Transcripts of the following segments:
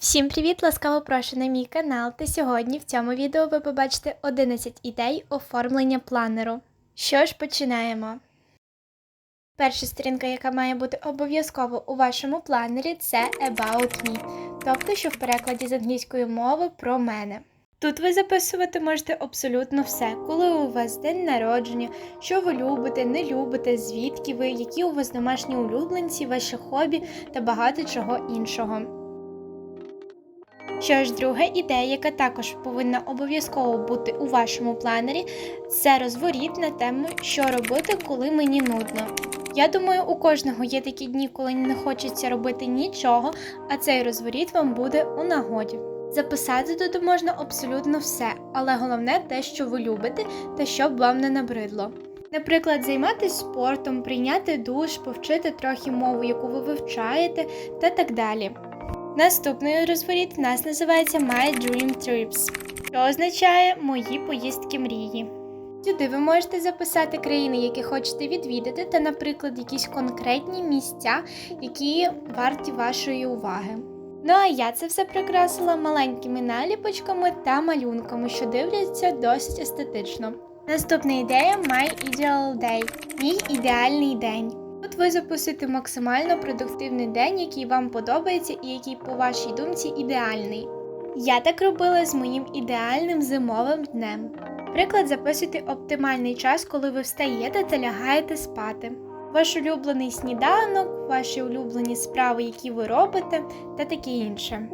Всім привіт! Ласкаво прошу на мій канал. Та сьогодні в цьому відео ви побачите 11 ідей оформлення планеру. Що ж, починаємо. Перша сторінка, яка має бути обов'язково у вашому планері, це About Me, тобто, що в перекладі з англійської мови про мене. Тут ви записувати можете абсолютно все, коли у вас день народження, що ви любите, не любите, звідки ви, які у вас домашні улюбленці, ваші хобі та багато чого іншого. Що ж, друга ідея, яка також повинна обов'язково бути у вашому планері, це розворіт на тему, що робити, коли мені нудно. Я думаю, у кожного є такі дні, коли не хочеться робити нічого, а цей розворіт вам буде у нагоді. Записати тут можна абсолютно все, але головне те, що ви любите, та щоб вам не набридло. Наприклад, займатися спортом, прийняти душ, повчити трохи мову, яку ви вивчаєте, та так далі. Наступний розворіт в нас називається My Dream Trips, що означає мої поїздки мрії. Сюди ви можете записати країни, які хочете відвідати, та, наприклад, якісь конкретні місця, які варті вашої уваги. Ну а я це все прикрасила маленькими наліпочками та малюнками, що дивляться досить естетично. Наступна ідея My Ideal Day мій ідеальний день. Ви записуєте максимально продуктивний день, який вам подобається і який, по вашій думці, ідеальний. Я так робила з моїм ідеальним зимовим днем. Приклад, записуйте оптимальний час, коли ви встаєте та лягаєте спати. Ваш улюблений сніданок, ваші улюблені справи, які ви робите, та таке інше.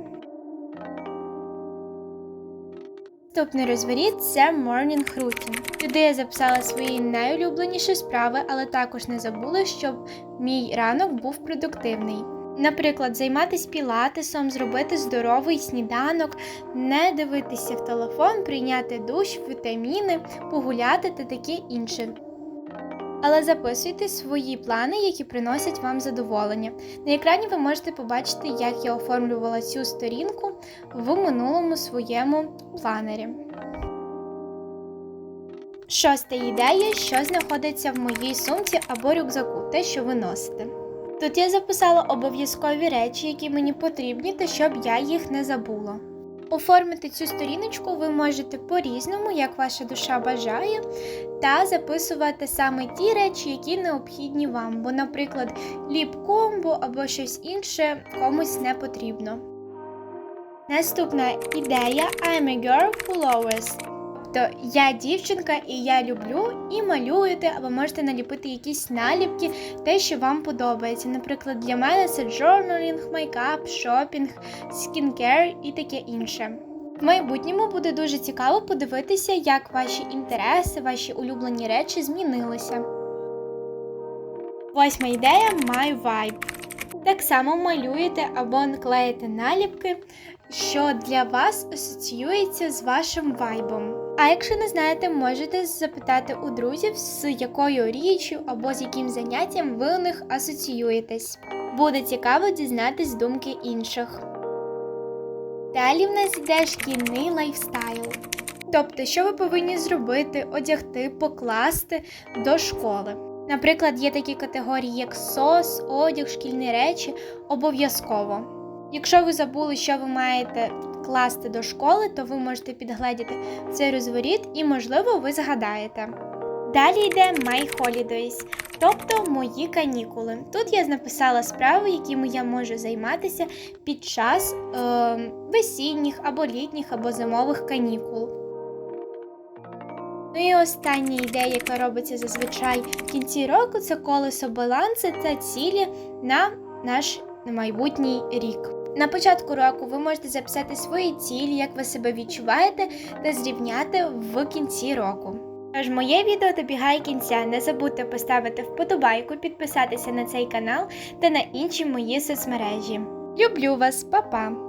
Наступний розворіт це Morning Routine. Туди я записала свої найулюбленіші справи, але також не забула, щоб мій ранок був продуктивний. Наприклад, займатися пілатесом, зробити здоровий сніданок, не дивитися в телефон, прийняти душ, вітаміни, погуляти та таке інше. Але записуйте свої плани, які приносять вам задоволення. На екрані ви можете побачити, як я оформлювала цю сторінку в минулому своєму планері. Шоста ідея, що знаходиться в моїй сумці або рюкзаку, те, що ви носите. Тут я записала обов'язкові речі, які мені потрібні, та щоб я їх не забула. Оформити цю сторіночку ви можете по-різному, як ваша душа бажає, та записувати саме ті речі, які необхідні вам, бо, наприклад, ліп-комбо або щось інше комусь не потрібно. Наступна ідея I'm a girl always. Тобто я дівчинка і я люблю і малюєте, або можете наліпити якісь наліпки, те, що вам подобається. Наприклад, для мене це journaling, мейкап, шопінг, скінкер і таке інше. В майбутньому буде дуже цікаво подивитися, як ваші інтереси, ваші улюблені речі змінилися. Восьма ідея My Vibe. Так само малюєте або клеїте наліпки, що для вас асоціюється з вашим вайбом. А якщо не знаєте, можете запитати у друзів, з якою річчю або з яким заняттям ви у них асоціюєтесь. Буде цікаво дізнатись думки інших. Далі в нас йде шкільний лайфстайл. Тобто, що ви повинні зробити, одягти, покласти до школи. Наприклад, є такі категорії, як сос, одяг, шкільні речі, обов'язково. Якщо ви забули, що ви маєте класти до школи, то ви можете підгледіти цей розворіт і, можливо, ви згадаєте. Далі йде My Holidays, тобто мої канікули. Тут я написала справи, якими я можу займатися під час е, весінніх або літніх або зимових канікул. Ну і остання ідея, яка робиться зазвичай в кінці року, це колесо балансу та цілі на наш майбутній рік. На початку року ви можете записати свої цілі, як ви себе відчуваєте, та зрівняти в кінці року. Тож моє відео добігає кінця. Не забудьте поставити вподобайку, підписатися на цей канал та на інші мої соцмережі. Люблю вас, па-па!